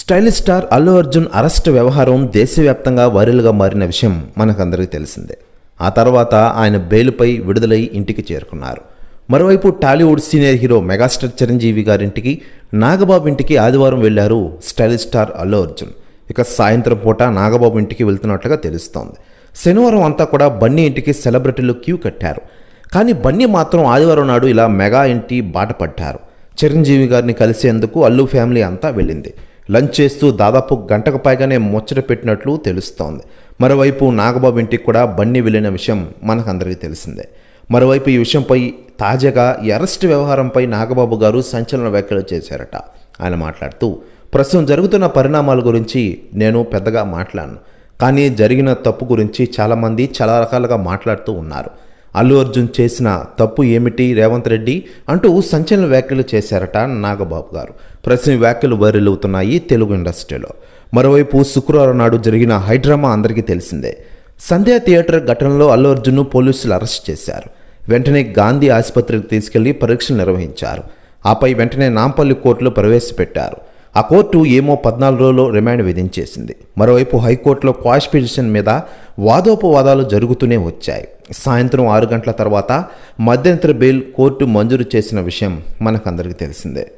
Stylish star Allu Arjun arrest వ్యవహారం దేశవ్యాప్తంగా వైరల్గా మారిన విషయం మనకందరికీ తెలిసిందే. ఆ తర్వాత ఆయన బెయిల్పై విడుదలై ఇంటికి చేరుకున్నారు. మరోవైపు Tollywood senior hero megastar Chiranjeevi గారింటికి నాగబాబు ఇంటికి ఆదివారం వెళ్ళారు స్టైలిష్ స్టార్ అల్లు అర్జున్. ఇక సాయంత్రం పూట నాగబాబు ఇంటికి వెళ్తున్నట్లుగా తెలుస్తోంది. శనివారం అంతా కూడా బన్నీ ఇంటికి సెలబ్రిటీలు క్యూ కట్టారు. కానీ బన్నీ మాత్రం ఆదివారం నాడు ఇలా మెగా ఇంటి బాట పట్టారు. చిరంజీవి గారిని కలిసేందుకు అల్లు ఫ్యామిలీ అంతా వెళ్ళింది. లంచ్ చేస్తూ దాదాపు గంటకు పైగానే ముచ్చట పెట్టినట్లు తెలుస్తోంది. మరోవైపు నాగబాబు ఇంటికి కూడా బన్నీ వెళ్ళిన విషయం మనకందరికీ తెలిసిందే. మరోవైపు ఈ విషయంపై తాజాగా ఈ అరెస్ట్ వ్యవహారంపై నాగబాబు గారు సంచలన వ్యాఖ్యలు చేశారట. ఆయన మాట్లాడుతూ ప్రస్తుతం జరుగుతున్న పరిణామాల గురించి నేను పెద్దగా మాట్లాడను. కానీ జరిగిన తప్పు గురించి చాలామంది చాలా రకాలుగా మాట్లాడుతూ ఉన్నారు. అల్లు అర్జున్ చేసిన తప్పు ఏమిటి? రేవంత్ రెడ్డి అంటూ సంచలన వ్యాఖ్యలు చేశారట నాగబాబు గారు. ప్రశ్న వ్యాఖ్యలు వైరల్ అవుతున్నాయి తెలుగు ఇండస్ట్రీలో. మరోవైపు శుక్రవారం నాడు జరిగిన హైడ్రామా అందరికీ తెలిసిందే. సంధ్యా థియేటర్ ఘటనలో అల్లు అర్జున్ను పోలీసులు అరెస్ట్ చేశారు. వెంటనే గాంధీ ఆసుపత్రికి తీసుకెళ్ళి పరీక్షలు నిర్వహించారు. ఆపై వెంటనే నాంపల్లి కోర్టులో ప్రవేశపెట్టారు. ఆ కోర్టు ఏమో పద్నాలుగు రోజుల్లో రిమాండ్ విధించేసింది. మరోవైపు హైకోర్టులో క్వాష్ పిటిషన్ మీద వాదోపవాదాలు జరుగుతూనే వచ్చాయి. సాయంత్రం ఆరు గంటల తర్వాత మధ్యంతర బెయిల్ కోర్టు మంజూరు చేసిన విషయం మనకందరికీ తెలిసిందే.